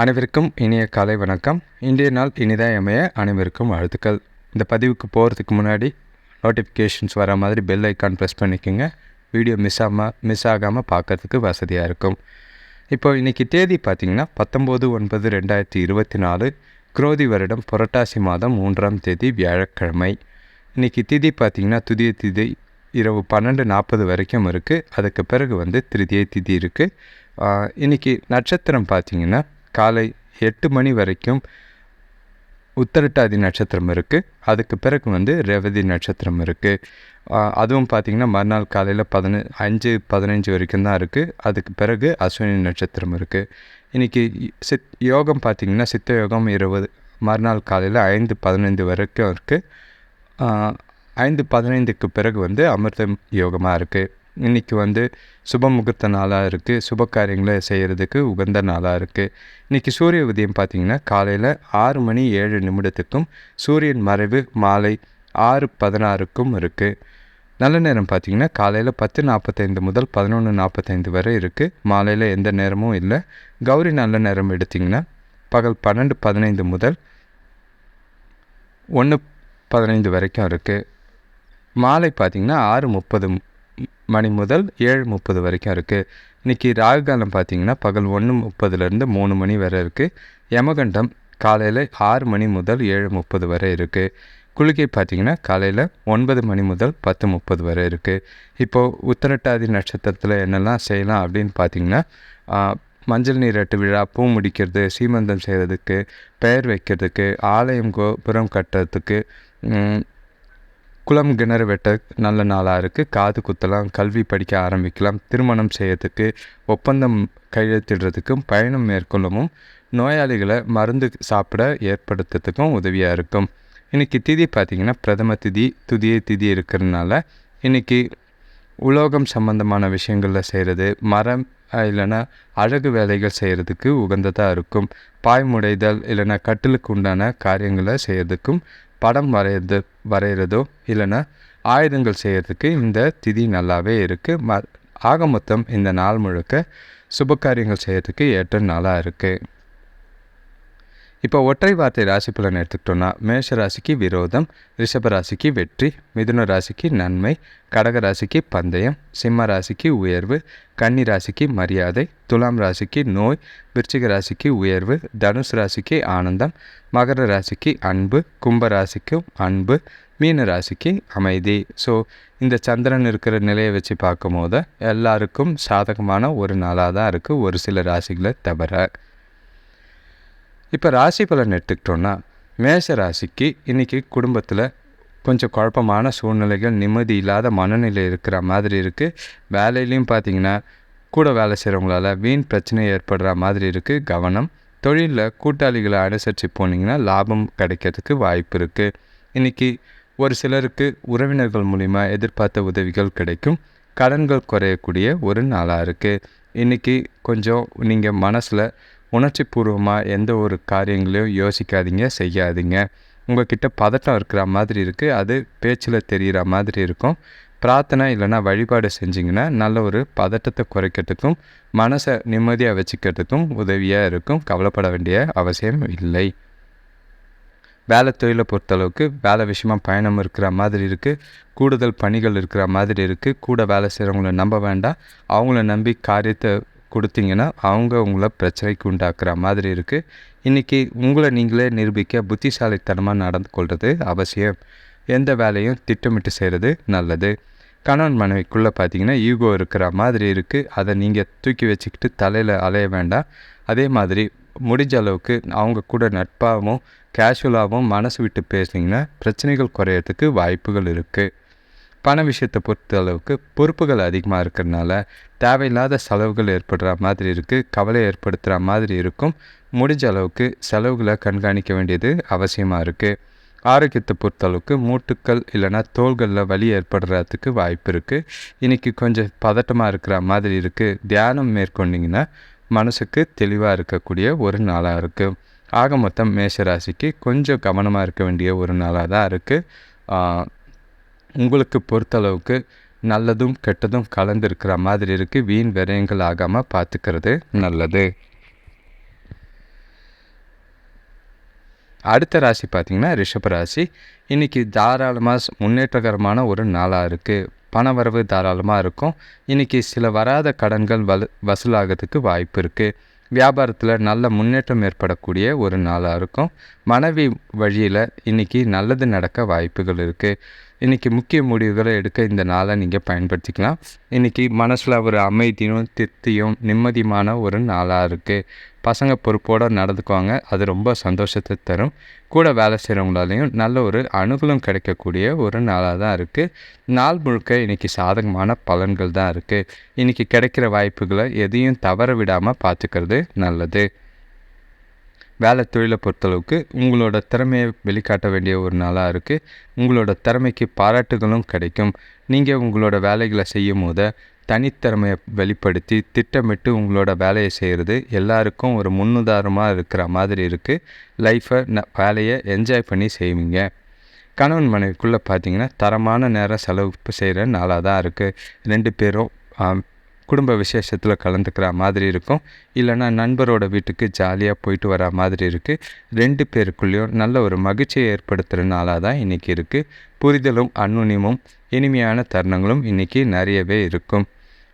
அனைவருக்கும் இனிய காலை வணக்கம். இன்றைய நாள் இனிதாக அமைய அனைவருக்கும் வாழ்த்துக்கள். இந்த பதிவுக்கு போகிறதுக்கு முன்னாடி நோட்டிஃபிகேஷன்ஸ் வர மாதிரி பெல் ஐக்கான் ப்ரெஸ் பண்ணிக்கோங்க. வீடியோ மிஸ் ஆகாமல் மிஸ் ஆகாமல் பார்க்கறதுக்கு வசதியாக இருக்கும். இப்போ இன்றைக்கி தேதி பார்த்திங்கன்னா பத்தொம்போது ஒன்பது ரெண்டாயிரத்தி இருபத்தி நாலு குரோதி வருடம் புரட்டாசி மாதம் மூன்றாம் தேதி வியாழக்கிழமை. இன்றைக்கி திதி பார்த்திங்கன்னா துதிய திதி இரவு பன்னெண்டு நாற்பது வரைக்கும் இருக்குது அதுக்கு பிறகு வந்து திருதிய திதி இருக்குது இன்றைக்கி நட்சத்திரம் பார்த்திங்கன்னா காலை எட்டு மணி வரைக்கும் உத்தரட்டாதி நட்சத்திரம் இருக்குது அதுக்கு பிறகு வந்து ரேவதி நட்சத்திரம் இருக்குது அதுவும் பார்த்திங்கன்னா மறுநாள் காலையில் பதின அஞ்சு பதினஞ்சு வரைக்கும் தான் இருக்குது அதுக்கு பிறகு அஸ்வினி நட்சத்திரம் இருக்குது இன்றைக்கி சித் யோகம் பார்த்திங்கன்னா சித்த யோகம் இருபது மறுநாள் காலையில் ஐந்து பதினைந்து வரைக்கும் இருக்குது ஐந்து பதினைந்துக்கு பிறகு வந்து அமிர்தம் யோகமாக இருக்குது இன்றைக்கி வந்து சுப முகூர்த்த நாளாக இருக்குது சுப காரியங்களை செய்கிறதுக்கு உகந்த நாளாக இருக்குது இன்றைக்கி சூரிய உதயம் பார்த்திங்கன்னா காலையில் ஆறு மணி ஏழு நிமிடத்துக்கும் சூரியன் மறைவு மாலை ஆறு பதினாறுக்கும் இருக்குது நல்ல நேரம் பார்த்திங்கன்னா காலையில் பத்து நாற்பத்தைந்து முதல் பதினொன்று நாற்பத்தைந்து வரை இருக்குது மாலையில் எந்த நேரமும் இல்லை. கௌரி நல்ல நேரம் எடுத்திங்கன்னா பகல் பன்னெண்டு பதினைந்து முதல் ஒன்று பதினைந்து வரைக்கும் இருக்குது மாலை பார்த்திங்கன்னா ஆறு முப்பது மணி முதல் ஏழு முப்பது வரைக்கும் இருக்குது இன்றைக்கி ராகு காலம் பார்த்திங்கன்னா பகல் ஒன்று முப்பதுலேருந்து மூணு மணி வரை இருக்குது யமகண்டம் காலையில் ஆறு மணி முதல் ஏழு முப்பது வரை இருக்குது குளிகை பார்த்திங்கன்னா காலையில் ஒன்பது மணி முதல் பத்து முப்பது வரை இருக்குது இப்போது உத்தரட்டாதி நட்சத்திரத்தில் என்னெல்லாம் செய்யலாம் அப்படின்னு பார்த்திங்கன்னா மஞ்சள் நீராட்டு விழா பூ முடிக்கிறது சீமந்தம் செய்கிறதுக்கு பெயர் வைக்கிறதுக்கு ஆலயம் கோபுரம் கட்டுறதுக்கு குளம் கிணறு வெட்ட நல்ல நாளாக இருக்குது காது குத்தலாம் கல்வி படிக்க ஆரம்பிக்கலாம். திருமணம் செய்யறதுக்கு ஒப்பந்தம் கையெழுத்திடுறதுக்கும் பயணம் மேற்கொள்ளவும் நோயாளிகளை மருந்து சாப்பிட ஏற்படுத்துறதுக்கும் உதவியாக இருக்கும். இன்றைக்கி திதி பார்த்திங்கன்னா பிரதம திதி துதிய திதி இருக்கிறதுனால இன்றைக்கி உலோகம் சம்பந்தமான விஷயங்களில் செய்கிறது மரம் இல்லைன்னா அழகு வேலைகள் செய்கிறதுக்கு உகந்ததாக இருக்கும். பாய்முடைதல் இல்லைன்னா கட்டிலுக்கு உண்டான காரியங்களை செய்கிறதுக்கும் படம் வரைகிறது வரைகிறதோ இல்லைன்னா ஆயுதங்கள் செய்கிறதுக்கு இந்த திதி நல்லாவே இருக்குது ம ஆக மொத்தம் இந்த நாள் முழுக்க சுப காரியங்கள் செய்கிறதுக்கு ஏற்ற நாளாக இருக்குது இப்போ ஒற்றை வார்த்தை ராசி பலன் எடுத்துக்கிட்டோன்னா மேஷ ராசிக்கு விரோதம் ரிஷப ராசிக்கு வெற்றி மிதுன ராசிக்கு நன்மை கடக ராசிக்கு பந்தயம் சிம்ம ராசிக்கு உயர்வு கன்னி ராசிக்கு மரியாதை துலாம் ராசிக்கு நோய் விருச்சிக ராசிக்கு உயர்வு தனுஷ் ராசிக்கு ஆனந்தம் மகர ராசிக்கு அன்பு கும்ப ராசிக்கும் அன்பு மீன ராசிக்கு அமைதி. ஸோ இந்த சந்திரன் இருக்கிற நிலையை வச்சு பார்க்கும் போது எல்லாருக்கும் சாதகமான ஒரு நாளாக தான் இருக்குது ஒரு சில ராசிகளை தவிர. இப்போ ராசி பலன் எடுத்துக்கிட்டோன்னா மேஷ ராசிக்கு இன்றைக்கி குடும்பத்தில் கொஞ்சம் குழப்பமான சூழ்நிலைகள் நிம்மதி இல்லாத மனநிலை இருக்கிற மாதிரி இருக்குது வேலையிலையும் பார்த்திங்கன்னா கூட வேலை செய்கிறவங்களால வீண் பிரச்சனை ஏற்படுற மாதிரி இருக்குது கவனம். தொழிலில் கூட்டாளிகளை அனுசரித்து போனீங்கன்னா லாபம் கிடைக்கிறதுக்கு வாய்ப்பு இருக்குது இன்றைக்கி ஒரு சிலருக்கு உறவினர்கள் மூலிமா எதிர்பார்த்த உதவிகள் கிடைக்கும். கடன்கள் குறையக்கூடிய ஒரு நாளாக இருக்குது இன்றைக்கி கொஞ்சம் நீங்கள் மனசில் உணர்ச்சி பூர்வமாக எந்த ஒரு காரியங்களையும் யோசிக்காதீங்க செய்யாதீங்க. உங்கள்கிட்ட பதட்டம் இருக்கிற மாதிரி இருக்குது அது பேச்சில் தெரிகிற மாதிரி இருக்கும். பிரார்த்தனை இல்லைனா வழிபாடு செஞ்சிங்கன்னா நல்ல ஒரு பதட்டத்தை குறைக்கிறதுக்கும் மனசை நிம்மதியாக வச்சுக்கிறதுக்கும் உதவியாக இருக்கும். கவலைப்பட வேண்டிய அவசியம் இல்லை. வேலை தொழிலை பொறுத்தளவுக்கு வேலை விஷயமா பயணம் இருக்கிற மாதிரி இருக்குது கூடுதல் பணிகள் இருக்கிற மாதிரி இருக்குது கூட வேலை செய்கிறவங்கள நம்ப வேண்டாம். அவங்கள நம்பி காரியத்தை கொடுத்தீங்கன்னா அவங்க உங்களை பிரச்சனைக்கு உண்டாக்குற மாதிரி இருக்குது இன்றைக்கி உங்களை நீங்களே நிரூபிக்க புத்திசாலித்தனமாக நடந்து கொள்வது அவசியம். எந்த வேலையும் திட்டமிட்டு செய்கிறது நல்லது. கணவன் மனைவிக்குள்ளே பார்த்தீங்கன்னா ஈகோ இருக்கிற மாதிரி இருக்குது அதை நீங்கள் தூக்கி வச்சுக்கிட்டு தலையில் அலைய வேண்டாம். அதே மாதிரி முடிஞ்ச அளவுக்கு அவங்க கூட நட்பாகவும் கேஷுவலாகவும் மனசு விட்டு பேசுனீங்கன்னா பிரச்சனைகள் குறையறதுக்கு வாய்ப்புகள் இருக்குது பண விஷயத்தை பொறுத்த அளவுக்கு பொறுப்புகள் அதிகமாக இருக்கிறதுனால தேவையில்லாத செலவுகள் ஏற்படுற மாதிரி இருக்குது கவலை ஏற்படுத்துகிற மாதிரி இருக்கும். முடிஞ்ச அளவுக்கு செலவுகளை கண்காணிக்க வேண்டியது அவசியமாக இருக்குது ஆரோக்கியத்தை பொறுத்தளவுக்கு மூட்டுக்கள் இல்லைனா தோள்களில் வலி ஏற்படுறதுக்கு வாய்ப்பு இருக்குது இன்றைக்கி கொஞ்சம் பதட்டமாக இருக்கிற மாதிரி இருக்குது தியானம் மேற்கொண்டிங்கன்னா மனசுக்கு தெளிவாக இருக்கக்கூடிய ஒரு நாளாக இருக்குது ஆக மொத்தம் மேஷராசிக்கு கொஞ்சம் கவனமாக இருக்க வேண்டிய ஒரு நாளாக தான் இருக்குது உங்களுக்கு பொறுத்தளவுக்கு நல்லதும் கெட்டதும் கலந்துருக்கிற மாதிரி இருக்குது வீண் விரயங்கள் ஆகாமல் பார்த்துக்கிறது நல்லது. அடுத்த ராசி பார்த்திங்கன்னா ரிஷப ராசி. இன்றைக்கி தாராளமாக முன்னேற்றகரமான ஒரு நாளாக இருக்குது பணவரவு தாராளமாக இருக்கும். இன்றைக்கி சில வராத கடன்கள் வலு வசூலாகிறதுக்கு வாய்ப்பு இருக்குது வியாபாரத்தில் நல்ல முன்னேற்றம் ஏற்படக்கூடிய ஒரு நாளாக இருக்கும். மனைவி வழியில் இன்றைக்கி நல்லது நடக்க வாய்ப்புகள் இருக்குது இன்றைக்கி முக்கிய முடிவுகளை எடுக்க இந்த நாளை நீங்கள் பயன்படுத்திக்கலாம். இன்றைக்கி மனசில் ஒரு அமைதியும் திருப்தியும் நிம்மதியுமான ஒரு நாளாக இருக்குது பசங்க பொறுப்போடு நடந்துக்குவாங்க. அது ரொம்ப சந்தோஷத்தை தரும். கூட வேலை செய்கிறவங்களாலையும் நல்ல ஒரு அனுகூலம் கிடைக்கக்கூடிய ஒரு நாளாக தான் இருக்குது நாள் முழுக்க இன்றைக்கி சாதகமான பலன்கள் தான் இருக்குது இன்றைக்கி கிடைக்கிற வாய்ப்புகளை எதையும் தவற விடாமல் பார்த்துக்கிறது நல்லது. வேலை தொழிலை பொறுத்தளவுக்கு உங்களோட திறமையை வெளிக்காட்ட வேண்டிய ஒரு நாளாக இருக்குது உங்களோட திறமைக்கு பாராட்டுகளும் கிடைக்கும். நீங்கள் உங்களோட வேலைகளை செய்யும் போது தனித்திறமையை வெளிப்படுத்தி திட்டமிட்டு உங்களோட வேலையை செய்கிறது எல்லாருக்கும் ஒரு முன்னுதாரணமாக இருக்கிற மாதிரி இருக்குது லைஃப்பை ந வேலையை என்ஜாய் பண்ணி செய்வீங்க. கணவன் மனைவிக்குள்ளே பார்த்தீங்கன்னா தரமான நேரம் செலவு செய்கிற நாளாக தான் இருக்குது ரெண்டு பேரும் குடும்ப விசேஷத்தில் கலந்துக்கிற மாதிரி இருக்கும். இல்லைனா நண்பரோட வீட்டுக்கு ஜாலியாக போயிட்டு வர மாதிரி இருக்குது ரெண்டு பேருக்குள்ளேயும் நல்ல ஒரு மகிழ்ச்சியை ஏற்படுத்துகிற நாளாக தான் இன்றைக்கி இருக்குது புரிதலும் அன்னுணியமும் இனிமையான தருணங்களும் இன்றைக்கி நிறையவே இருக்கும்.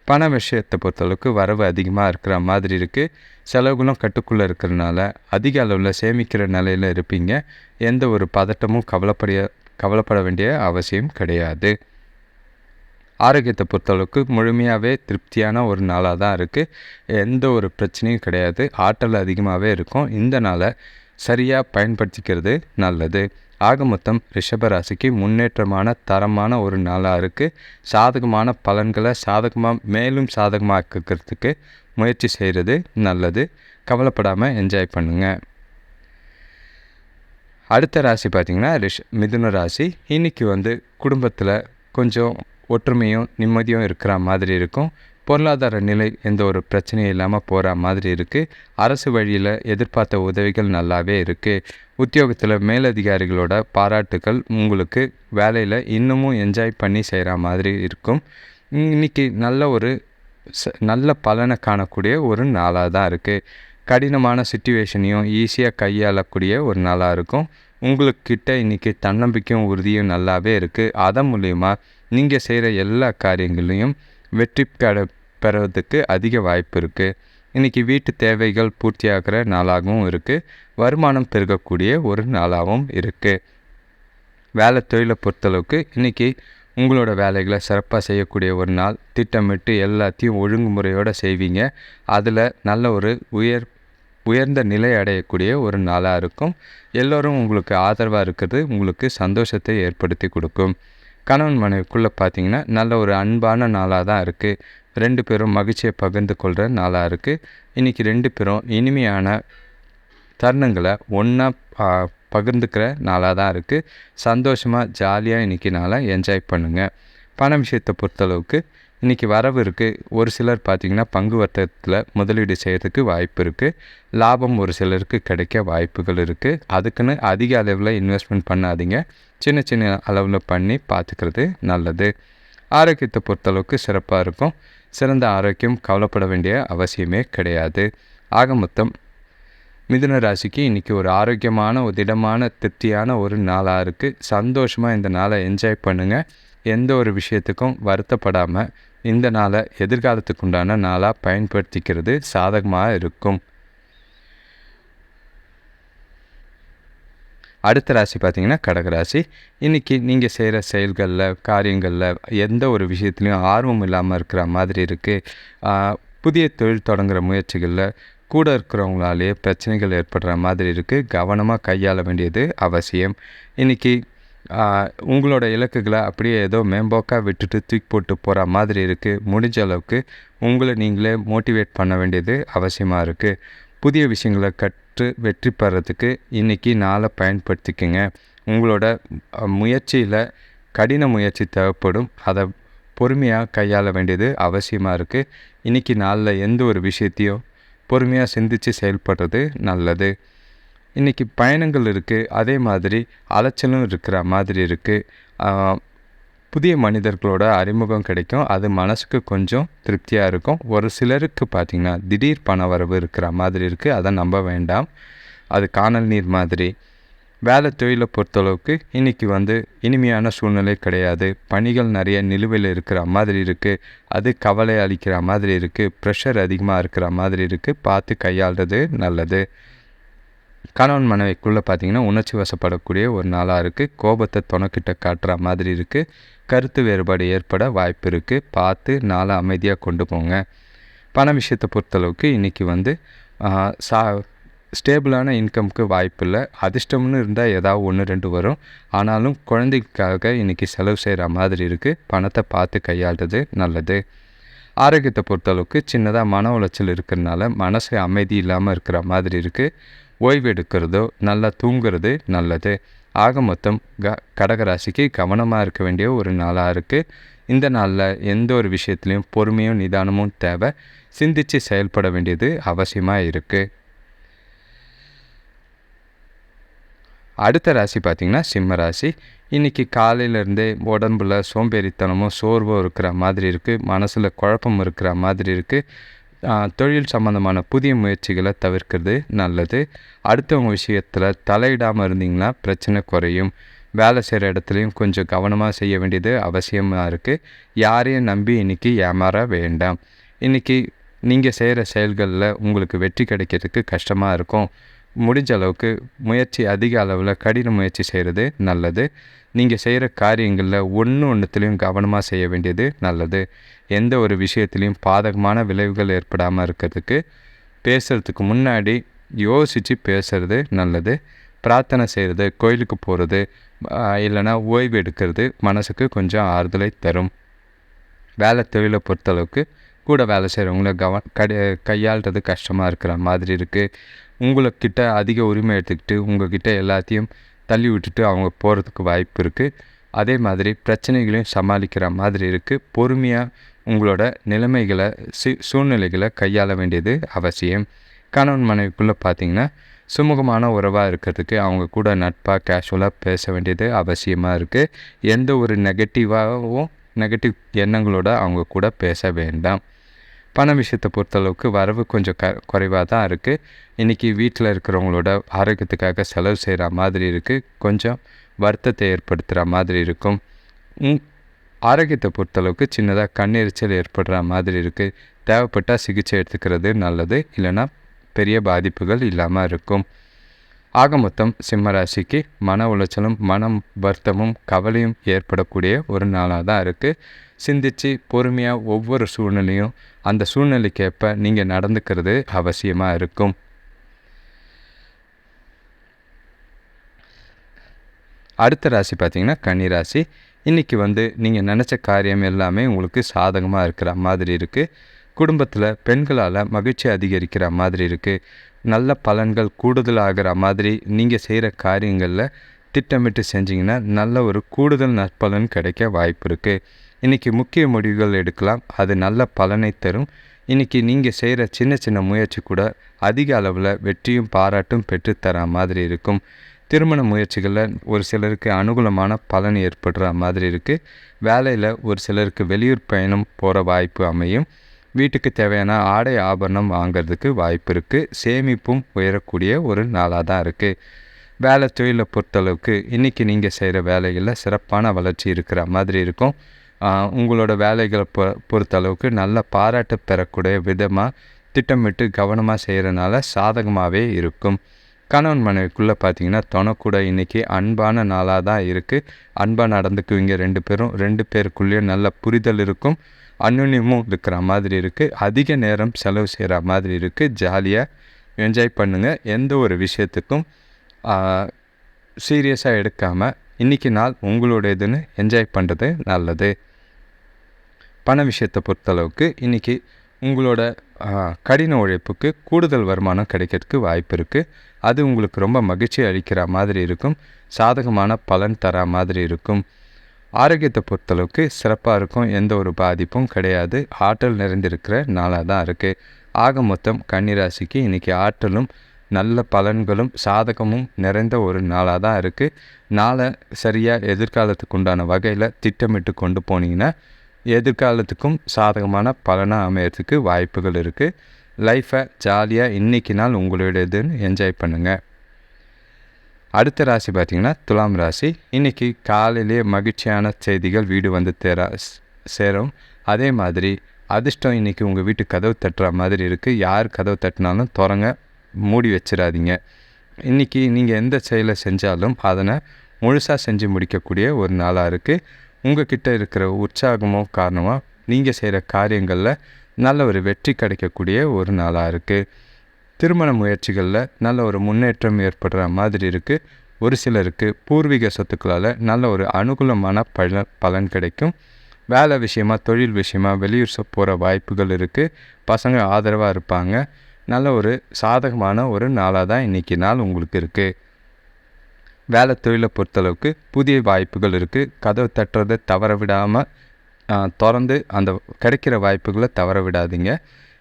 பண விஷயத்தை பொறுத்தளவுக்கு வரவு அதிகமாக இருக்கிற மாதிரி இருக்குது செலவுகளும் கட்டுக்குள்ளே இருக்கிறனால அதிக அளவில் சேமிக்கிற நிலையில் இருப்பீங்க. எந்த ஒரு பதட்டமும் கவலைப்படைய கவலைப்பட வேண்டிய அவசியம் கிடையாது. ஆரோக்கியத்தை பொறுத்தளவுக்கு முழுமையாகவே திருப்தியான ஒரு நாளாக தான் இருக்குது எந்த ஒரு பிரச்சனையும் கிடையாது. ஆற்றல் அதிகமாகவே இருக்கும். இந்த நாளை சரியாக பயன்படுத்திக்கிறது நல்லது. ஆக மொத்தம் ரிஷபராசிக்கு முன்னேற்றமான தரமான ஒரு நாளாக இருக்குது சாதகமான பலன்களை சாதகமாக மேலும் சாதகமாக்கிறதுக்கு முயற்சி செய்கிறது நல்லது. கவலைப்படாமல் என்ஜாய் பண்ணுங்கள் அடுத்த ராசி பார்த்திங்கன்னா ரிஷ் மிதுன ராசி. இன்றைக்கி வந்து குடும்பத்தில் கொஞ்சம் ஒற்றுமையும் நிம்மதியும் இருக்கிற மாதிரி இருக்கும். பொருளாதார நிலை எந்த ஒரு பிரச்சனையும் இல்லாமல் போகிற மாதிரி இருக்குது அரசு வழியில் எதிர்பார்த்த உதவிகள் நல்லாவே இருக்குது உத்தியோகத்தில் மேலதிகாரிகளோட பாராட்டுகள் உங்களுக்கு வேலையில் இன்னமும் என்ஜாய் பண்ணி செய்கிற மாதிரி இருக்கும். இன்றைக்கி நல்ல ஒரு நல்ல பலனை காணக்கூடிய ஒரு நாளாக தான் இருக்குது கடினமான சுச்சுவேஷனையும் ஈஸியாக கையாளக்கூடிய ஒரு நாளாக இருக்கும். உங்களுக்கிட்ட இன்றைக்கி தன்னம்பிக்கையும் உறுதியும் நல்லாவே இருக்குது அதன் மூலயமா நீங்கள் செய்கிற எல்லா காரியங்களையும் வெற்றி பெற பெறுவதுக்கு அதிக வாய்ப்பு இருக்குது இன்றைக்கி வீட்டு தேவைகள் பூர்த்தியாகிற நாளாகவும் இருக்குது வருமானம் பெருகக்கூடிய ஒரு நாளாகவும் இருக்குது வேலை தொழிலை பொறுத்தளவுக்கு இன்றைக்கி உங்களோட வேலைகளை சிறப்பாக செய்யக்கூடிய ஒரு நாள். திட்டமிட்டு எல்லாத்தையும் ஒழுங்குமுறையோடு செய்வீங்க. அதில் நல்ல ஒரு உயர் உயர்ந்த நிலை அடையக்கூடிய ஒரு நாளாக இருக்கும். எல்லோரும் உங்களுக்கு ஆதரவாக இருக்கிறது உங்களுக்கு சந்தோஷத்தை ஏற்படுத்தி கொடுக்கும். கணவன் மனைவிக்குள்ளே பார்த்தீங்கன்னா நல்ல ஒரு அன்பான நாளாக தான் இருக்குது ரெண்டு பேரும் மகிழ்ச்சியை பகிர்ந்து கொள்கிற நாளாக இருக்குது இன்றைக்கி ரெண்டு பேரும் இனிமையான தருணங்களை ஒன்றா பகிர்ந்துக்கிற நாளாக தான் இருக்குது சந்தோஷமாக ஜாலியாக இன்றைக்கி நாளாக என்ஜாய் பண்ணுங்கள் பண விஷயத்தை பொறுத்தளவுக்கு இன்றைக்கி வரவு இருக்குது ஒரு சிலர் பார்த்திங்கன்னா பங்கு வர்த்தகத்தில் முதலீடு செய்கிறதுக்கு வாய்ப்பு இருக்குது லாபம் ஒரு சிலருக்கு கிடைக்க வாய்ப்புகள் இருக்குது அதுக்குன்னு அதிக அளவில் இன்வெஸ்ட்மெண்ட் பண்ணாதீங்க. சின்ன சின்ன அளவில் பண்ணி பார்த்துக்கிறது நல்லது. ஆரோக்கியத்தை பொறுத்தளவுக்கு சிறப்பாக இருக்கும். சிறந்த ஆரோக்கியம் கவலைப்பட வேண்டிய அவசியமே கிடையாது. ஆக மொத்தம் மிதுன ராசிக்கு இன்றைக்கி ஒரு ஆரோக்கியமான ஒரு திடமான திருப்தியான ஒரு நாளாக இருக்குது சந்தோஷமாக இந்த நாளை என்ஜாய் பண்ணுங்கள் எந்த ஒரு விஷயத்துக்கும் வருத்தப்படாமல் இந்த நாளை எதிர்காலத்துக்கு உண்டான நாளாக பயன்படுத்திக்கிறது சாதகமாக இருக்கும். அடுத்த ராசி பார்த்திங்கன்னா கடகராசி இன்றைக்கி நீங்கள் செய்கிற செயல்களில் காரியங்களில் எந்த ஒரு விஷயத்துலையும் ஆர்வம் இல்லாமல் இருக்கிற மாதிரி இருக்குது புதிய தொழில் தொடங்குகிற முயற்சிகளில் கூட இருக்கிறவங்களாலேயே பிரச்சனைகள் ஏற்படுற மாதிரி இருக்குது கவனமாக கையாள வேண்டியது அவசியம். இன்றைக்கி உங்களோட இலக்குகளை அப்படியே ஏதோ மேம்போக்காக விட்டுட்டு தூக்கி போட்டு போகிற மாதிரி இருக்குது முடிஞ்ச அளவுக்கு உங்களை நீங்களே மோட்டிவேட் பண்ண வேண்டியது அவசியமாக இருக்குது புதிய விஷயங்களை கட் பெற்று வெற்றி பெறத்துக்கு இன்றைக்கி நாளை பயன்படுத்திக்கங்க. உங்களோட முயற்சியில் கடின முயற்சி தேவைப்படும். அதை பொறுமையாக கையாள வேண்டியது அவசியமாக இருக்குது இன்றைக்கி நாளில் எந்த ஒரு விஷயத்தையும் பொறுமையாக சிந்தித்து செயல்படுறது நல்லது. இன்றைக்கி பயணங்கள் இருக்குது அதே மாதிரி அலைச்சலும் இருக்கிற மாதிரி இருக்குது புதிய மனிதர்களோட அறிமுகம் கிடைக்கும். அது மனசுக்கு கொஞ்சம் திருப்தியாக இருக்கும். ஒரு சிலருக்கு பார்த்திங்கன்னா திடீர் பண வரவு இருக்கிற மாதிரி இருக்குது அதை நம்ப வேண்டாம். அது காணல் நீர் மாதிரி. வேலை தொழிலை பொறுத்தளவுக்கு இன்றைக்கி வந்து இனிமையான சூழ்நிலை கிடையாது. பணிகள் நிறைய நிலுவையில் இருக்கிற மாதிரி இருக்குது அது கவலை அளிக்கிற மாதிரி இருக்குது ப்ரெஷர் அதிகமாக இருக்கிற மாதிரி இருக்குது பார்த்து கையாளுறது நல்லது. கணவன் மனைவிக்குள்ளே பார்த்தீங்கன்னா உணர்ச்சி வசப்படக்கூடிய ஒரு நாளாக இருக்குது கோபத்தை துணக்கிட்ட காட்டுற மாதிரி இருக்குது கருத்து வேறுபாடு ஏற்பட வாய்ப்பு இருக்குது பார்த்து நாளை அமைதியாக கொண்டு போங்க. பண விஷயத்தை பொறுத்தளவுக்கு இன்றைக்கி வந்து சா ஸ்டேபிளான இன்கம்க்கு வாய்ப்பு இல்லை. அதிர்ஷ்டம்னு இருந்தால் ஏதாவது ஒன்று ரெண்டு வரும். ஆனாலும் குழந்தைக்காக இன்றைக்கி செலவு செய்கிற மாதிரி இருக்குது பணத்தை பார்த்து கையாளுறது நல்லது. ஆரோக்கியத்தை பொறுத்தளவுக்கு சின்னதாக மன உளைச்சல் இருக்கிறதுனால மனசு அமைதி இல்லாமல் இருக்கிற மாதிரி இருக்குது ஓய்வு எடுக்கிறதோ நல்லா தூங்குறது நல்லது. ஆக மொத்தம் க கடகராசிக்கு கவனமாக இருக்க வேண்டிய ஒரு நாளாக இருக்குது இந்த நாளில் எந்த ஒரு விஷயத்துலையும் பொறுமையும் நிதானமும் தேவை. சிந்தித்து செயல்பட வேண்டியது அவசியமாக இருக்குது அடுத்த ராசி பார்த்திங்கன்னா சிம்ம ராசி. இன்றைக்கி காலையிலேருந்தே உடம்புல சோம்பேறித்தனமும் சோர்வும் இருக்கிற மாதிரி இருக்குது மனசில் குழப்பம் இருக்கிற மாதிரி இருக்குது தொழில் சம்மந்தமான புதிய முயற்சிகளை தவிர்க்கிறது நல்லது. அடுத்தவங்க விஷயத்தில் தலையிடாமல் இருந்தீங்கன்னா பிரச்சனை குறையும். வேலை செய்கிற இடத்துலையும் கொஞ்சம் கவனமாக செய்ய வேண்டியது அவசியமாக இருக்குது யாரையும் நம்பி இன்றைக்கி ஏமாற வேண்டாம். இன்றைக்கி நீங்கள் செய்கிற செயல்களில் உங்களுக்கு வெற்றி கிடைக்கிறதுக்கு கஷ்டமாக இருக்கும். முடிஞ்ச அளவுக்கு முயற்சி அதிக அளவில் கடின முயற்சி செய்கிறது நல்லது. நீங்கள் செய்கிற காரியங்களில் ஒன்று ஒன்றுத்துலேயும் கவனமாக செய்ய வேண்டியது நல்லது. எந்த ஒரு விஷயத்துலேயும் பாதகமான விளைவுகள் ஏற்படாமல் இருக்கிறதுக்கு பேசுகிறதுக்கு முன்னாடி யோசித்து பேசுகிறது நல்லது. பிரார்த்தனை செய்கிறது கோயிலுக்கு போகிறது இல்லைனா ஓய்வு எடுக்கிறது மனசுக்கு கொஞ்சம் ஆறுதலை தரும். வேலை தொழிலை பொறுத்தளவுக்கு கூட வேலை செய்கிறவங்கள கவன் கடை கையாளுறது கஷ்டமாக இருக்கிற மாதிரி இருக்குது உங்கள்கிட்ட அதிக உரிமை எடுத்துக்கிட்டு உங்கள்கிட்ட எல்லாத்தையும் தள்ளி விட்டுட்டு அவங்க போகிறதுக்கு வாய்ப்பு இருக்குது அதே மாதிரி பிரச்சனைகளையும் சமாளிக்கிற மாதிரி இருக்குது பொறுமையாக உங்களோட நிலைமைகளை சி சூழ்நிலைகளை கையாள வேண்டியது அவசியம். கணவன் மனைவிக்குள்ளே பார்த்தீங்கன்னா சுமூகமான உறவாக இருக்கிறதுக்கு அவங்க கூட நட்பாக கேஷுவலாக பேச வேண்டியது அவசியமாக இருக்குது எந்த ஒரு நெகட்டிவாகவும் நெகட்டிவ் எண்ணங்களோட அவங்க கூட பேச வேண்டாம். பண விஷயத்தை பொறுத்தளவுக்கு வரவு கொஞ்சம் க குறைவாக தான் இருக்குது இன்றைக்கி வீட்டில் இருக்கிறவங்களோட ஆரோக்கியத்துக்காக செலவு செய்கிற மாதிரி இருக்குது கொஞ்சம் வருத்தத்தை ஏற்படுத்துகிற மாதிரி இருக்கும். ஆரோக்கியத்தை பொறுத்தளவுக்கு சின்னதாக கண்ணெரிச்சல் ஏற்படுற மாதிரி இருக்குது தேவைப்பட்டால் சிகிச்சை எடுத்துக்கிறது நல்லது இல்லைன்னா பெரிய பாதிப்புகள் இல்லாமல் இருக்கும். ஆக மொத்தம் சிம்மராசிக்கு மன உளைச்சலும் மனம் வருத்தமும் கவலையும் ஏற்படக்கூடிய ஒரு நாளாக தான் இருக்குது சிந்தித்து பொறுமையாக ஒவ்வொரு சூழ்நிலையும் அந்த சூழ்நிலைக்கேற்ப நீங்கள் நடந்துக்கிறது அவசியமாக இருக்கும். அடுத்த ராசி பார்த்திங்கன்னா கன்னி ராசி. இன்றைக்கி வந்து நீங்கள் நினச்ச காரியம் எல்லாமே உங்களுக்கு சாதகமாக இருக்கிற மாதிரி இருக்குது குடும்பத்தில் பெண்களால் மகிழ்ச்சி அதிகரிக்கிற மாதிரி இருக்குது நல்ல பலன்கள் கூடுதலாகிற மாதிரி நீங்கள் செய்கிற காரியங்களில் திட்டமிட்டு செஞ்சிங்கன்னா நல்ல ஒரு கூடுதல் நற்பலன் கிடைக்க வாய்ப்பு இருக்குது இன்றைக்கி முக்கிய முடிவுகள் எடுக்கலாம். அது நல்ல பலனை தரும். இன்றைக்கி நீங்கள் செய்கிற சின்ன சின்ன முயற்சி கூட அதிக அளவில் வெற்றியும் பாராட்டும் பெற்றுத்தர மாதிரி இருக்கும். திருமண முயற்சிகளில் ஒரு சிலருக்கு அனுகூலமான பலன் ஏற்படுற மாதிரி இருக்குது வேலையில் ஒரு சிலருக்கு வெளியூர் பயணம் போகிற வாய்ப்பு அமையும். வீட்டுக்கு தேவையான ஆடை ஆபரணம் வாங்கிறதுக்கு வாய்ப்பு இருக்குது சேமிப்பும் உயரக்கூடிய ஒரு நாளாக தான் இருக்குது வேலை தொழிலை பொறுத்தளவுக்கு இன்றைக்கி நீங்கள் செய்கிற வேலைகளில் சிறப்பான வளர்ச்சி இருக்கிற மாதிரி இருக்கும். உங்களோட வேலைகளை பொ பொறுத்தளவுக்கு நல்ல பாராட்டு பெறக்கூடிய விதமாக திட்டமிட்டு கவனமாக செய்கிறனால சாதகமாகவே இருக்கும். கணவன் மனைவிக்குள்ளே பார்த்தீங்கன்னா தொணக்கூட இன்றைக்கி அன்பான நாளாக தான் இருக்குது அன்பாக நடந்துக்குவீங்க ரெண்டு பேரும். ரெண்டு பேருக்குள்ளேயும் நல்ல புரிதல் இருக்கும். அன்னுன்யமும் இருக்கிற மாதிரி இருக்குது அதிக நேரம் செலவு செய்கிற மாதிரி இருக்குது ஜாலியாக என்ஜாய் பண்ணுங்கள் எந்த ஒரு விஷயத்துக்கும் சீரியஸாக எடுக்காமல் இன்றைக்கி நாள் உங்களுடையதுன்னு என்ஜாய் பண்ணுறது நல்லது. பண விஷயத்தை பொறுத்தளவுக்கு இன்றைக்கி உங்களோட கடின உழைப்புக்கு கூடுதல் வருமானம் கிடைக்கிறதுக்கு வாய்ப்பு இருக்குது அது உங்களுக்கு ரொம்ப மகிழ்ச்சி அளிக்கிற மாதிரி இருக்கும். சாதகமான பலன் தர மாதிரி இருக்கும். ஆரோக்கியத்தை பொறுத்தளவுக்கு சிறப்பாக இருக்கும். எந்த ஒரு பாதிப்பும் கிடையாது. ஆற்றல் நிறைந்திருக்கிற நாளாக தான் இருக்குது ஆக மொத்தம் கன்னிராசிக்கு இன்றைக்கி ஆற்றலும் நல்ல பலன்களும் சாதகமும் நிறைந்த ஒரு நாளாக தான் இருக்குது நாளை சரியாக எதிர்காலத்துக்கு உண்டான வகையில் திட்டமிட்டு கொண்டு போனீங்கன்னா எதிர்காலத்துக்கும் சாதகமான பலனாக அமையறதுக்கு வாய்ப்புகள் இருக்குது லைஃப்பை ஜாலியாக இன்றைக்கி நாள் உங்களுடையதுன்னு என்ஜாய் பண்ணுங்கள் அடுத்த ராசி பார்த்திங்கன்னா துலாம் ராசி. இன்றைக்கி காலையிலே மகிழ்ச்சியான செய்திகள் வீடு வந்து தேரா சேரும். அதே மாதிரி அதிர்ஷ்டம் இன்றைக்கி உங்கள் வீட்டு கதவு தட்டுற மாதிரி இருக்குது யார் கதவு தட்டினாலும் திறங்க மூடி வச்சிடாதீங்க. இன்றைக்கி நீங்கள் எந்த செயலை செஞ்சாலும் அதனை முழுசாக செஞ்சு முடிக்கக்கூடிய ஒரு நாளாக இருக்குது உங்கள் கிட்டே இருக்கிற உற்சாகமோ காரணமாக நீங்கள் செய்கிற காரியங்களில் நல்ல ஒரு வெற்றி கிடைக்கக்கூடிய ஒரு நாளாக இருக்குது திருமண முயற்சிகளில் நல்ல ஒரு முன்னேற்றம் ஏற்படுற மாதிரி இருக்குது ஒரு சிலருக்கு பூர்வீக சொத்துக்களால் நல்ல ஒரு அனுகூலமான பல பலன் கிடைக்கும். வேலை விஷயமா தொழில் விஷயமா வெளியூர் போகிற வாய்ப்புகள் இருக்குது பசங்க ஆதரவாக இருப்பாங்க. நல்ல ஒரு சாதகமான ஒரு நாளாக தான் இன்றைக்கி நாள் உங்களுக்கு இருக்குது வேலை தொழிலை பொறுத்தளவுக்கு புதிய வாய்ப்புகள் இருக்குது கதவு தட்டுறதை தவற விடாமல் திறந்து அந்த கிடைக்கிற வாய்ப்புகளை தவற விடாதீங்க.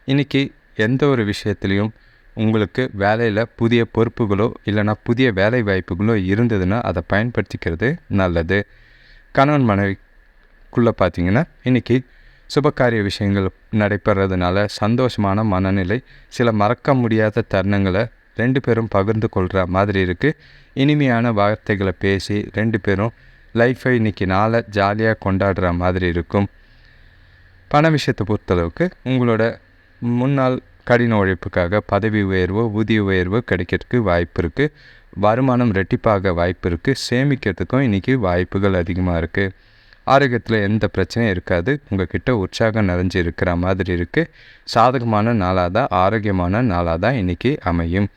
இன்றைக்கி எந்த ஒரு விஷயத்துலையும் உங்களுக்கு வேலையில் புதிய பொறுப்புகளோ இல்லைன்னா புதிய வேலை வாய்ப்புகளோ இருந்ததுன்னா அதை பயன்படுத்திக்கிறது நல்லது. கணவன் மனைவிக்குள்ளே பார்த்தீங்கன்னா இன்றைக்கி சுபகாரிய விஷயங்கள் நடைபெறதுனால சந்தோஷமான மனநிலை சில மறக்க முடியாத தருணங்களை ரெண்டு பேரும் பகிர்ந்து கொள்கிற மாதிரி இருக்குது இனிமையான வார்த்தைகளை பேசி ரெண்டு பேரும் லைஃப்பை இன்றைக்கி நாளை ஜாலியாக கொண்டாடுற மாதிரி இருக்கும். பண விஷயத்தை பொறுத்தளவுக்கு உங்களோட முன்னாள் கடின உழைப்புக்காக பதவி உயர்வோ ஊதிய உயர்வோ கிடைக்கிறதுக்கு வாய்ப்பு இருக்குது வருமானம் ரெட்டிப்பாக வாய்ப்பு இருக்குது சேமிக்கிறதுக்கும் இன்றைக்கி வாய்ப்புகள் அதிகமாக இருக்குது ஆரோக்கியத்தில் எந்த பிரச்சனையும் இருக்காது. உங்கள் கிட்ட உற்சாகம் நிறைஞ்சு இருக்கிற மாதிரி இருக்குது சாதகமான நாளாக தான் ஆரோக்கியமான நாளாக தான் இன்றைக்கி அமையும்.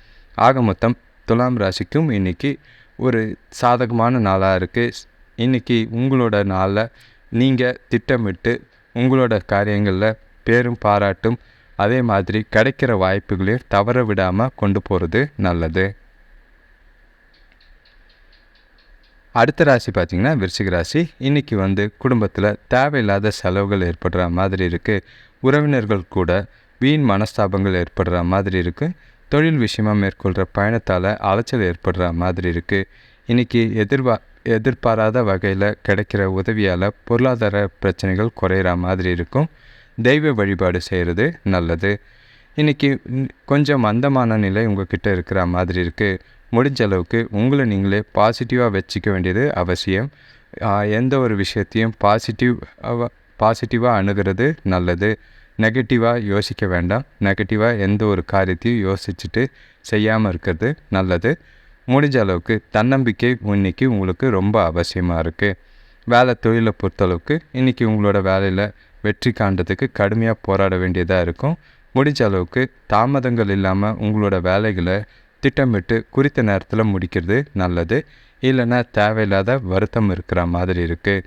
ஆக மொத்தம் துலாம் ராசிக்கும் இன்றைக்கி ஒரு சாதகமான நாளாக இருக்குது இன்றைக்கி உங்களோட நாளில் நீங்கள் திட்டமிட்டு உங்களோட காரியங்களில் பேரும் பாராட்டும் அதே மாதிரி கிடைக்கிற வாய்ப்புகளையும் தவற விடாமல் கொண்டு போகிறது நல்லது. அடுத்த ராசி பார்த்திங்கன்னா விருச்சிக ராசி. இன்றைக்கி வந்து குடும்பத்தில் தேவையில்லாத செலவுகள் ஏற்படுற மாதிரி இருக்குது உறவினர்கள் கூட வீண் மனஸ்தாபங்கள் ஏற்படுற மாதிரி இருக்குது தொழில் விஷயமாக மேற்கொள்கிற பயணத்தால் அலைச்சல் ஏற்படுற மாதிரி இருக்குது இன்றைக்கி எதிர்வா எதிர்பாராத வகையில் கிடைக்கிற உதவியால் பொருளாதார பிரச்சனைகள் குறையிற மாதிரி இருக்கும். தெய்வ வழிபாடு செய்கிறது நல்லது. இன்றைக்கி கொஞ்சம் மந்தமான நிலை உங்கள்கிட்ட இருக்கிற மாதிரி இருக்குது முடிஞ்ச அளவுக்கு உங்களை நீங்களே பாசிட்டிவாக வச்சுக்க வேண்டியது அவசியம். எந்த ஒரு விஷயத்தையும் பாசிட்டிவ் பாசிட்டிவாக அணுகிறது நல்லது. நெகட்டிவாக யோசிக்க வேண்டாம். நெகட்டிவாக எந்த ஒரு காரியத்தையும் யோசிச்சுட்டு செய்யாமல் இருக்கிறது நல்லது. முடிஞ்ச அளவுக்கு தன்னம்பிக்கை இன்றைக்கி உங்களுக்கு ரொம்ப அவசியமாக இருக்குது வேலை தொழிலை பொறுத்தளவுக்கு இன்றைக்கி உங்களோட வேலையில் வெற்றி காண்றதுக்கு கடுமையாக போராட வேண்டியதாக இருக்கும். முடிஞ்ச அளவுக்கு தாமதங்கள் இல்லாமல் உங்களோட வேலைகளை திட்டமிட்டு குறித்த நேரத்தில் முடிக்கிறது நல்லது. இல்லைன்னா தேவையில்லாத வருத்தம் இருக்கிற மாதிரி இருக்குது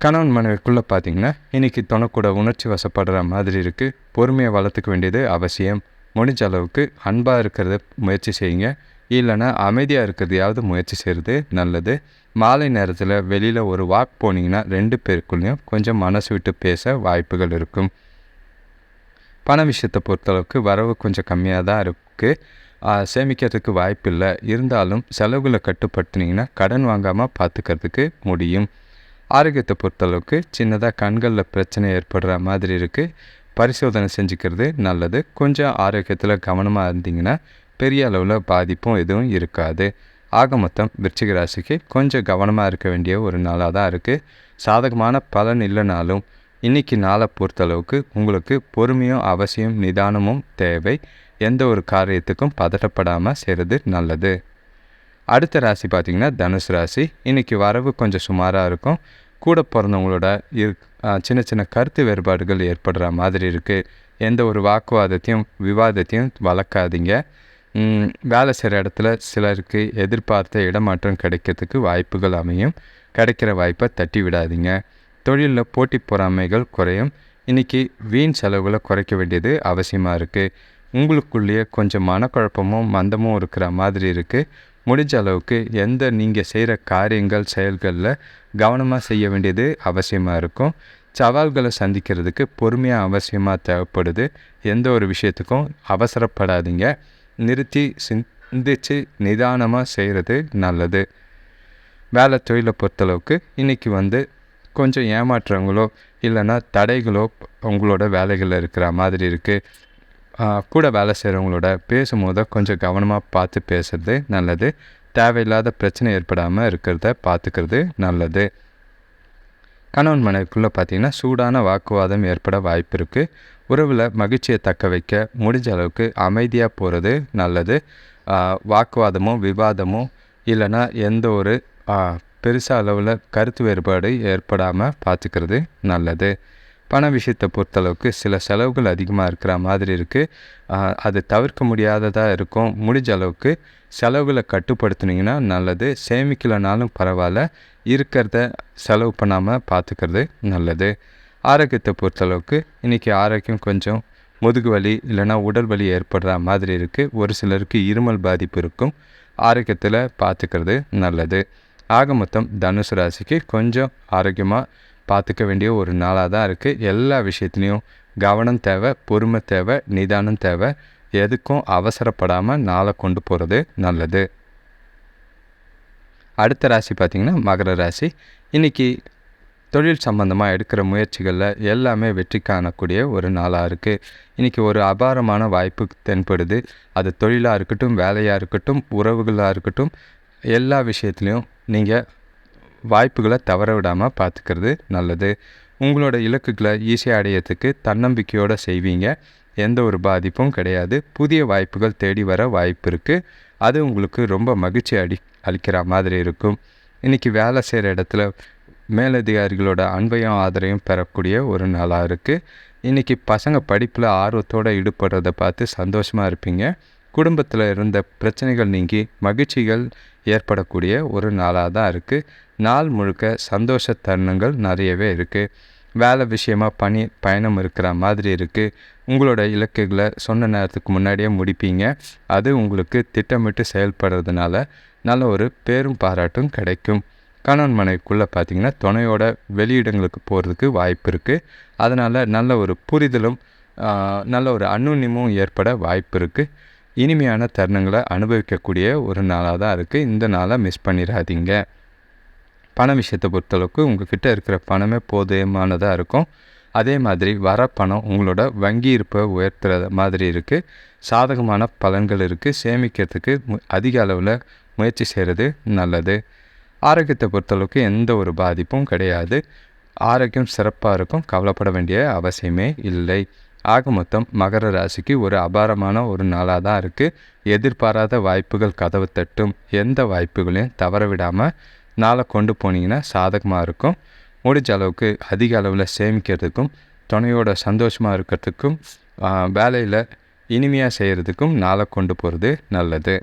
கணவன் மனைவிக்குள்ளே பார்த்தீங்கன்னா இன்றைக்கி துணக்கூட உணர்ச்சி வசப்படுற மாதிரி இருக்குது பொறுமையை வளர்த்துக்க வேண்டியது அவசியம். முடிஞ்ச அளவுக்கு அன்பாக இருக்கிறத முயற்சி செய்யுங்க. இல்லைன்னா அமைதியாக இருக்கிறதையாவது முயற்சி செய்கிறது நல்லது. மாலை நேரத்தில் வெளியில் ஒரு வாக் போனீங்கன்னா ரெண்டு பேருக்குள்ளேயும் கொஞ்சம் மனசு விட்டு பேச வாய்ப்புகள் இருக்கும். பண விஷயத்தை பொறுத்தளவுக்கு வரவு கொஞ்சம் கம்மியாக தான் இருக்குது சேமிக்கிறதுக்கு வாய்ப்பு இல்லை. இருந்தாலும் செலவுகளை கட்டுப்படுத்தினீங்கன்னா கடன் வாங்காமல் பார்த்துக்கிறதுக்கு முடியும். ஆரோக்கியத்தை பொறுத்தளவுக்கு சின்னதாக கண்களில் பிரச்சனை ஏற்படுற மாதிரி இருக்குது பரிசோதனை செஞ்சுக்கிறது நல்லது. கொஞ்சம் ஆரோக்கியத்தில் கவனமாக இருந்தீங்கன்னா பெரிய அளவில் பாதிப்பும் எதுவும் இருக்காது. ஆக மொத்தம் விருச்சிக ராசிக்கு கொஞ்சம் கவனமாக இருக்க வேண்டிய ஒரு நாளாக தான் இருக்குது சாதகமான பலன் இல்லைனாலும் இன்றைக்கி நாளை பொறுத்தளவுக்கு உங்களுக்கு பொறுமையும் அவசியம் நிதானமும் தேவை. எந்த ஒரு காரியத்துக்கும் பதட்டப்படாமல் செய்கிறது நல்லது. அடுத்த ராசி பார்த்திங்கன்னா தனுசு ராசி. இன்றைக்கி வரவு கொஞ்சம் சுமாராக இருக்கும். கூட பிறந்தவங்களோட இரு சின்ன சின்ன கருத்து வேறுபாடுகள் ஏற்படுற மாதிரி இருக்குது எந்த ஒரு வாக்குவாதத்தையும் விவாதத்தையும் வளர்க்காதீங்க. வேலை செய்கிற இடத்துல சிலருக்கு எதிர்பார்த்த இடமாற்றம் கிடைக்கிறதுக்கு வாய்ப்புகள் அமையும். கிடைக்கிற வாய்ப்பை தட்டி விடாதீங்க. தொழிலில் போட்டி பொறாமைகள் குறையும். இன்றைக்கி வீண் செலவுகளை குறைக்க வேண்டியது அவசியமாக இருக்குது உங்களுக்குள்ளேயே கொஞ்சம் மனக்குழப்பமும் மந்தமும் இருக்கிற மாதிரி இருக்குது முடிஞ்ச அளவுக்கு எந்த நீங்கள் செய்கிற காரியங்கள் செயல்களில் கவனமாக செய்ய வேண்டியது அவசியமாக இருக்கும். சவால்களை சந்திக்கிறதுக்கு பொறுமையாக அவசியமாக தேவைப்படுது. எந்த ஒரு விஷயத்துக்கும் அவசரப்படாதீங்க. நிறுத்தி சிந்திச்சு நிதானமாக செய்கிறது நல்லது. வேலை தொழிலை பொறுத்தளவுக்கு இன்றைக்கி வந்து கொஞ்சம் ஏமாற்றங்களோ இல்லைன்னா தடைகளோ உங்களோட வேலைகளில் இருக்கிற மாதிரி இருக்குது கூட வேலை செய்கிறவங்களோட பேசும்போது கொஞ்சம் கவனமாக பார்த்து பேசுறது நல்லது. தேவையில்லாத பிரச்சனை ஏற்படாமல் இருக்கிறத பார்த்துக்கிறது நல்லது. கணவன் மனைவிக்குள்ளே பார்த்தீங்கன்னா சூடான வாக்குவாதம் ஏற்பட வாய்ப்பு இருக்குது உறவில் மகிழ்ச்சியை தக்க வைக்க முடிஞ்ச அளவுக்கு அமைதியாக போகிறது நல்லது. வாக்குவாதமோ விவாதமோ இல்லைன்னா எந்த ஒரு பெருசாக அளவில் கருத்து வேறுபாடு ஏற்படாமல் பார்த்துக்கிறது நல்லது. பண விஷயத்தை பொறுத்தளவுக்கு சில செலவுகள் அதிகமாக இருக்கிற மாதிரி இருக்குது அது தவிர்க்க முடியாததாக இருக்கும். முடிஞ்ச அளவுக்கு செலவுகளை கட்டுப்படுத்துனீங்கன்னா நல்லது. சேமிக்கலைனாலும் பரவாயில்ல. இருக்கிறத செலவு பண்ணாமல் பார்த்துக்கிறது நல்லது. ஆரோக்கியத்தை பொறுத்தளவுக்கு இன்றைக்கி ஆரோக்கியம் கொஞ்சம் முதுகு வலி இல்லைன்னா உடல் வலி ஏற்படுற மாதிரி இருக்குது ஒரு சிலருக்கு இருமல் பாதிப்பு இருக்கும். ஆரோக்கியத்தில் பார்த்துக்கிறது நல்லது. ஆக மொத்தம் தனுசு ராசிக்கு கொஞ்சம் ஆரோக்கியமாக பார்த்துக்க வேண்டிய ஒரு நாளாக தான் இருக்குது எல்லா விஷயத்துலேயும் கவனம் தேவை பொறுமை தேவை நிதானம் தேவை. எதுக்கும் அவசரப்படாமல் நாளை கொண்டு போகிறது நல்லது. அடுத்த ராசி பார்த்திங்கன்னா மகர ராசி. இன்றைக்கி தொழில் சம்மந்தமாக எடுக்கிற முயற்சிகளில் எல்லாமே வெற்றி காணக்கூடிய ஒரு நாளாக இருக்குது இன்றைக்கி ஒரு அபாரமான வாய்ப்பு தென்படுது. அது தொழிலாக இருக்கட்டும் வேலையாக இருக்கட்டும் உறவுகளாக இருக்கட்டும் எல்லா விஷயத்துலேயும் நீங்கள் வாய்ப்புகளை தவற விடாமல் பார்த்துக்கிறது நல்லது. உங்களோட இலக்குகளை ஈஸியாக அடையிறதுக்கு தன்னம்பிக்கையோடு செய்வீங்க. எந்த ஒரு பாதிப்பும் கிடையாது. புதிய வாய்ப்புகள் தேடி வர வாய்ப்பு இருக்குது அது உங்களுக்கு ரொம்ப மகிழ்ச்சி அடி அளிக்கிற மாதிரி இருக்கும். இன்றைக்கி வேலை செய்கிற இடத்துல மேலதிகாரிகளோட அன்பையும் ஆதரையும் பெறக்கூடிய ஒரு நாளாக இருக்குது இன்றைக்கி பசங்க படிப்பில் ஆர்வத்தோடு ஈடுபடுறதை பார்த்து சந்தோஷமாக இருப்பீங்க. குடும்பத்தில் இருந்த பிரச்சனைகள் நீங்கி மகிழ்ச்சிகள் ஏற்படக்கூடிய ஒரு நாளாக தான் இருக்குது நாள் முழுக்க சந்தோஷ தருணங்கள் நிறையவே இருக்குது வேலை விஷயமாக பணி பயணம் இருக்கிற மாதிரி இருக்குது உங்களோட இலக்குகளை சொன்ன நேரத்துக்கு முன்னாடியே முடிப்பீங்க. அது உங்களுக்கு திட்டமிட்டு செயல்படுறதுனால நல்ல ஒரு பேரும் பாராட்டும் கிடைக்கும். கணவன் மனைவிக்குள்ளே பார்த்தீங்கன்னா துணையோட வெளியிடங்களுக்கு போகிறதுக்கு வாய்ப்பு இருக்குது அதனால் நல்ல ஒரு புரிதலும் நல்ல ஒரு அனுநியமும் ஏற்பட வாய்ப்பு இருக்குது இனிமையான தருணங்களை அனுபவிக்கக்கூடிய ஒரு நாளாக தான் இருக்குது இந்த நாளை மிஸ் பண்ணிடாதீங்க. பண விஷயத்தை பொறுத்தளவுக்கு உங்கள்கிட்ட இருக்கிற பணமே போதுமானதாக இருக்கும். அதே மாதிரி வர பணம் உங்களோட வங்கி இருப்பை உயர்த்துற மாதிரி இருக்குது சாதகமான பலன்கள் இருக்குது சேமிக்கிறதுக்கு அதிக அளவில் முயற்சி செய்கிறது நல்லது. ஆரோக்கியத்தை பொறுத்தளவுக்கு எந்த ஒரு பாதிப்பும் கிடையாது. ஆரோக்கியம் சிறப்பாக இருக்கும். கவலைப்பட வேண்டிய அவசியமே இல்லை. ஆக மொத்தம் மகர ராசிக்கு ஒரு அபாரமான ஒரு நாளாக தான் இருக்குது எதிர்பாராத வாய்ப்புகள் கதவு தட்டும். எந்த வாய்ப்புகளையும் தவற விடாமல் நாளை கொண்டு போனீங்கன்னா சாதகமாக இருக்கும். முடிஞ்ச அளவுக்கு அதிக அளவில் சேமிக்கிறதுக்கும் துணையோட சந்தோஷமாக இருக்கிறதுக்கும் வேலையில் இனிமையாக செய்கிறதுக்கும் நாளை கொண்டு போகிறது நல்லது.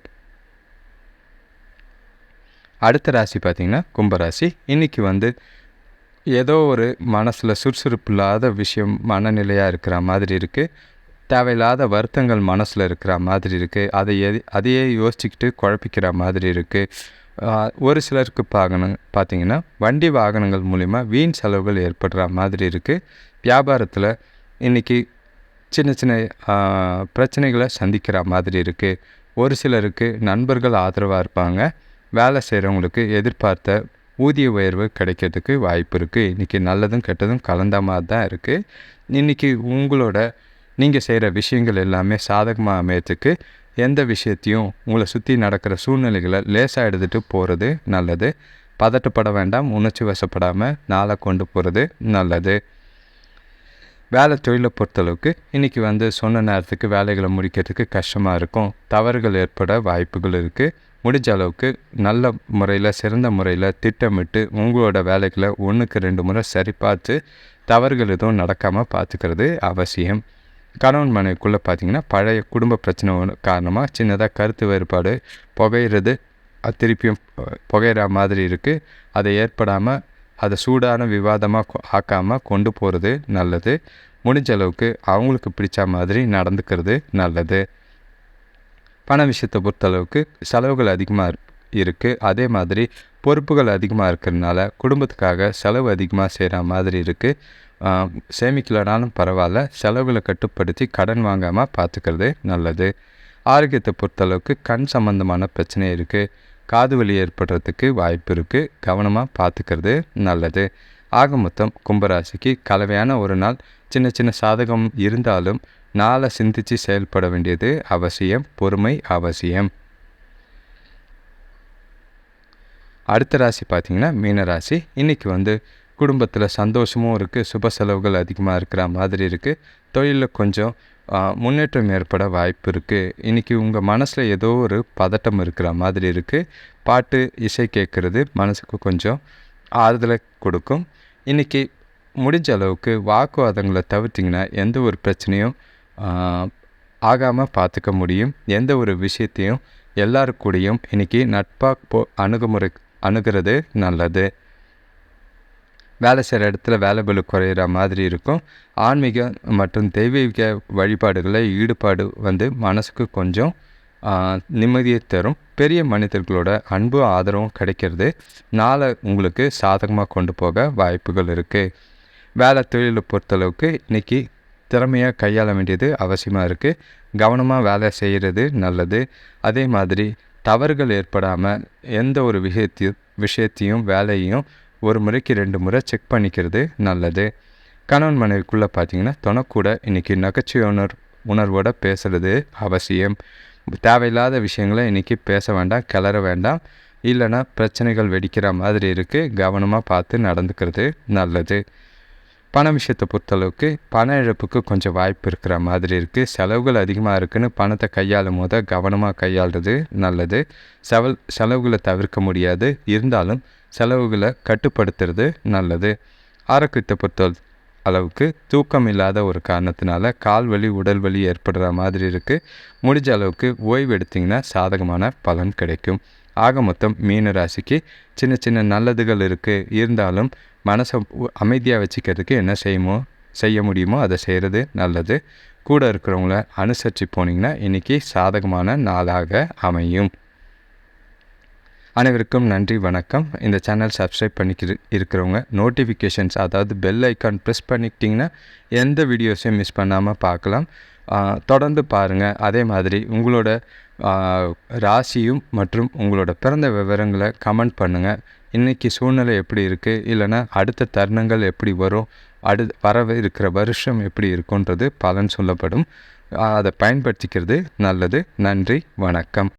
அடுத்த ராசி பார்த்திங்கன்னா கும்பராசி. இன்றைக்கி வந்து ஏதோ ஒரு மனசில் சுறுசுறுப்பு இல்லாத விஷயம் மனநிலையாக இருக்கிற மாதிரி இருக்குது தேவையில்லாத வருத்தங்கள் மனசில் இருக்கிற மாதிரி இருக்குது அதை எது அதையே யோசிச்சுக்கிட்டு குழப்பிக்கிற மாதிரி இருக்குது ஒரு சிலருக்கு பார்க்கணும் பார்த்திங்கன்னா வண்டி வாகனங்கள் மூலிமா வீண் செலவுகள் ஏற்படுற மாதிரி இருக்குது வியாபாரத்தில் இன்றைக்கி சின்ன சின்ன பிரச்சனைகளை சந்திக்கிற மாதிரி இருக்குது ஒரு சிலருக்கு நண்பர்கள் ஆதரவாக இருப்பாங்க. வேலை செய்கிறவங்களுக்கு எதிர்பார்த்த ஊதிய உயர்வு கிடைக்கிறதுக்கு வாய்ப்பு இருக்குது இன்றைக்கி நல்லதும் கெட்டதும் கலந்த மாதிரி தான் இருக்குது இன்றைக்கி உங்களோட நீங்கள் செய்கிற விஷயங்கள் எல்லாமே சாதகமாக அமையத்துக்கு எந்த விஷயத்தையும் உங்களை சுற்றி நடக்கிற சூழ்நிலைகளை லேசாக எடுத்துகிட்டு போகிறது நல்லது. பதட்டப்பட வேண்டாம். உணர்ச்சி வசப்படாமல் நாளை கொண்டு போகிறது நல்லது. வேலை தொழிலை பொறுத்தளவுக்கு இன்றைக்கி வந்து சொன்ன நேரத்துக்கு வேலைகளை முடிக்கிறதுக்கு கஷ்டமாக இருக்கும். தவறுகள் ஏற்பட வாய்ப்புகள் இருக்குது முடிஞ்ச அளவுக்கு நல்ல முறையில் சிறந்த முறையில் திட்டமிட்டு உங்களோட வேலைகளை ஒன்றுக்கு ரெண்டு முறை சரி பார்த்து தவறுகள் எதுவும் நடக்காமல் பார்த்துக்கிறது அவசியம். கணவன் மனைவிக்குள்ளே பார்த்திங்கன்னா பழைய குடும்ப பிரச்சனை காரணமாக சின்னதாக கருத்து வேறுபாடு புகையிறது திருப்பியும் புகையிற மாதிரி இருக்குது அதை ஏற்படாமல் அதை சூடான விவாதமாக ஆக்காமல் கொண்டு போகிறது நல்லது. முடிஞ்ச அளவுக்கு அவங்களுக்கு பிடிச்ச மாதிரி நடந்துக்கிறது நல்லது. பண விஷயத்தை பொறுத்தளவுக்கு செலவுகள் அதிகமாக இருக்குது அதே மாதிரி பொறுப்புகள் அதிகமாக இருக்கிறதுனால குடும்பத்துக்காக செலவு அதிகமாக செய்கிற மாதிரி இருக்குது சேமிக்கலனாலும் பரவாயில்ல. செலவுகளை கட்டுப்படுத்தி கடன் வாங்காமல் பார்த்துக்கிறது நல்லது. ஆரோக்கியத்தை பொறுத்தளவுக்கு கண் சம்மந்தமான பிரச்சனை இருக்குது காது வலி ஏற்படுறதுக்கு வாய்ப்பு இருக்குது கவனமாக பார்த்துக்கிறது நல்லது. ஆக மொத்தம் கும்பராசிக்கு கலவையான ஒரு நாள். சின்ன சின்ன சாதகம் இருந்தாலும் நாளை சிந்தித்து செயல்பட வேண்டியது அவசியம் பொறுமை அவசியம். அடுத்த ராசி பார்த்திங்கன்னா மீனராசி இன்றைக்கி வந்து குடும்பத்தில் சந்தோஷமும் இருக்குது சுப செலவுகள் அதிகமாக இருக்கிற மாதிரி இருக்குது தொழிலில் கொஞ்சம் முன்னேற்றம் ஏற்பட வாய்ப்பு இருக்குது இன்றைக்கி உங்கள் மனசில் ஏதோ ஒரு பதட்டம் இருக்கிற மாதிரி இருக்குது பாட்டு இசை கேட்குறது மனசுக்கு கொஞ்சம் ஆறுதலை கொடுக்கும். இன்றைக்கி முடிஞ்ச அளவுக்கு வாக்குவாதங்களை தவிர்த்திங்கன்னா எந்த ஒரு பிரச்சனையும் ஆகாமல் பார்த்துக்க முடியும். எந்த ஒரு விஷயத்தையும் எல்லாருக்கூடையும் இன்றைக்கி நட்பாக போ அணுகுமுறை அணுகிறது நல்லது. வேலை செய்கிற இடத்துல வேலை பலு குறையிற மாதிரி இருக்கும். ஆன்மீக மற்றும் தெய்வீக வழிபாடுகளில் ஈடுபாடு வந்து மனசுக்கு கொஞ்சம் நிம்மதியை தரும். பெரிய மனிதர்களோட அன்பு ஆதரவும் கிடைக்கிறது. நாளை உங்களுக்கு சாதகமாக கொண்டு போக வாய்ப்புகள் இருக்குது வேலை தொழிலை பொறுத்தளவுக்கு இன்றைக்கி திறமையாக கையாள வேண்டியது அவசியமாக இருக்குது கவனமாக வேலை செய்கிறது நல்லது. அதே மாதிரி தவறுகள் ஏற்படாமல் எந்த ஒரு விஷயத்தையும் விஷயத்தையும் வேலையும் ஒரு முறைக்கு ரெண்டு முறை செக் பண்ணிக்கிறது நல்லது. கணவன் மனைவிக்குள்ளே பார்த்தீங்கன்னா தொணக்கூட இன்றைக்கி நகைச்சுவை உணர் உணர்வோடு பேசுகிறது அவசியம். தேவையில்லாத விஷயங்களை இன்றைக்கி பேச வேண்டாம் கிளற வேண்டாம். இல்லைன்னா பிரச்சனைகள் வெடிக்கிற மாதிரி இருக்குது கவனமாக பார்த்து நடந்துக்கிறது நல்லது. பண விஷயத்தை பொறுத்தளவுக்கு பண இழப்புக்கு கொஞ்சம் வாய்ப்பு இருக்கிற மாதிரி இருக்குது செலவுகள் அதிகமாக இருக்குதுன்னு பணத்தை கையாளும் போது கவனமாக கையாளுறது நல்லது. செவல் செலவுகளை தவிர்க்க முடியாது. இருந்தாலும் செலவுகளை கட்டுப்படுத்துறது நல்லது. ஆரோக்கியத்தை பொறுத்த அளவுக்கு தூக்கம் இல்லாத ஒரு காரணத்தினால கால் வலி உடல் வலி ஏற்படுற மாதிரி இருக்குது முடிஞ்ச அளவுக்கு ஓய்வு எடுத்திங்கன்னா சாதகமான பலன் கிடைக்கும். ஆக மொத்தம் மீன ராசிக்கு சின்ன சின்ன நல்லதுகள் இருக்குது இருந்தாலும் மனசை அமைதியாக வச்சுக்கிறதுக்கு என்ன செய்யுமோ செய்ய முடியுமோ அதை செய்கிறது நல்லது. கூட இருக்கிறவங்கள அனுசரித்து போனீங்கன்னா இன்றைக்கி சாதகமான நாளாக அமையும். அனைவருக்கும் நன்றி வணக்கம். இந்த சேனல் சப்ஸ்கிரைப் பண்ணிக்கிற இருக்கிறவங்க நோட்டிஃபிகேஷன்ஸ் அதாவது பெல் ஐக்கான் ப்ரெஸ் பண்ணிக்கிட்டிங்கன்னா எந்த வீடியோஸையும் மிஸ் பண்ணாமல் பார்க்கலாம். தொடர்ந்து பாருங்கள் அதே மாதிரி உங்களோட ராசியும் மற்றும் உங்களோட பிறந்த விவரங்களை கமெண்ட் பண்ணுங்கள் இன்றைக்கி சூழ்நிலை எப்படி இருக்குது இல்லைனா அடுத்த தருணங்கள் எப்படி வரும்? அடு வர இருக்கிற வருஷம் எப்படி இருக்குன்றது பலன் சொல்லப்படும். அதை பயன்படுத்திக்கிறது நல்லது. நன்றி. வணக்கம்.